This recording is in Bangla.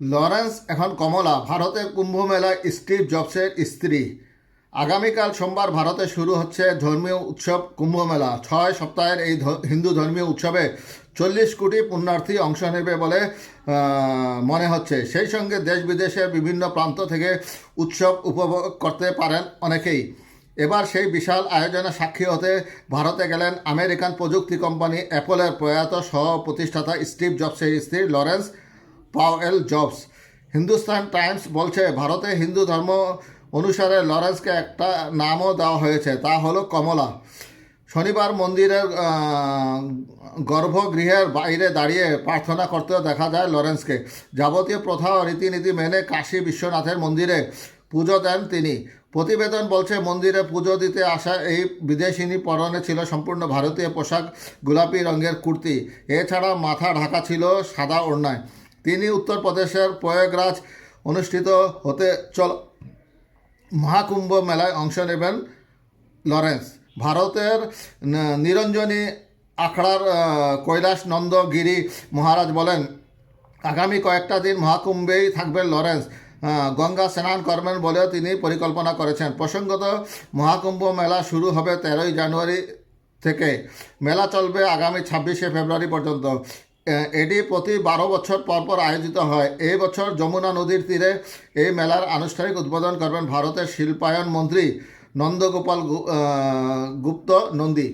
লরেন্স এখন কমলা, ভারতের কুম্ভ মেলায় স্টিভ জবসের স্ত্রী। আগামীকাল সোমবার ভারতে শুরু হচ্ছে ধর্মীয় উৎসব কুম্ভ মেলা ছয় সপ্তাহের এই হিন্দু ধর্মীয় উৎসবে চল্লিশ কোটি পুণ্যার্থী অংশ নেবে বলে মনে হচ্ছে। সেই সঙ্গে দেশ বিদেশের বিভিন্ন প্রান্ত থেকে উৎসব উপভোগ করতে পারেন অনেকেই। এবার সেই বিশাল আয়োজনে সাক্ষী হতে ভারতে গেলেন আমেরিকান প্রযুক্তি কোম্পানি অ্যাপলের প্রয়াত সহ প্রতিষ্ঠাতা স্টিভ জবসের স্ত্রী Laurene Powell Jobs Hindustan Times বলছে, ভারতে হিন্দু ধর্ম অনুসারে লরেন্সকে একটা নামও দেওয়া হয়েছে, তা হলো কমলা। শনিবার মন্দিরের গর্ভগৃহের বাইরে দাঁড়িয়ে প্রার্থনা করতেও দেখা যায় লরেন্সকে। যাবতীয় প্রথা ও রীতিনীতি মেনে কাশী বিশ্বনাথের মন্দিরে পুজো দেন তিনি। প্রতিবেদন বলছে, মন্দিরে পুজো দিতে আসা এই বিদেশিনী পরনে ছিল সম্পূর্ণ ভারতীয় পোশাক, গোলাপি রঙের কুর্তি। এছাড়া মাথা ঢাকা ছিল সাদা ওড়নায়। তিনি উত্তরপ্রদেশের প্রয়াগরাজ অনুষ্ঠিত হতে চল মহাকুম্ভ মেলায় অংশ নেবেন লরেন্স। ভারতের নিরঞ্জনী আখড়ার কৈলাস নন্দ গিরি মহারাজ বলেন, আগামী কয়েকটা দিন মহাকুম্ভেই থাকবেন লরেন্স। গঙ্গা স্নান করবেন বলেও তিনি পরিকল্পনা করেছেন। প্রসঙ্গত, মহাকুম্ভ মেলা শুরু হবে তেরোই জানুয়ারি থেকে। মেলা চলবে আগামী ছাব্বিশে ফেব্রুয়ারি পর্যন্ত। এটি প্রতি বারো বছর পর পর আয়োজিত হয়। এই বছর যমুনা নদীর তীরে এই মেলার আনুষ্ঠানিক উদ্বোধন করবেন ভারতের শিল্পায়ন মন্ত্রী নন্দগোপাল গুপ্ত নন্দী।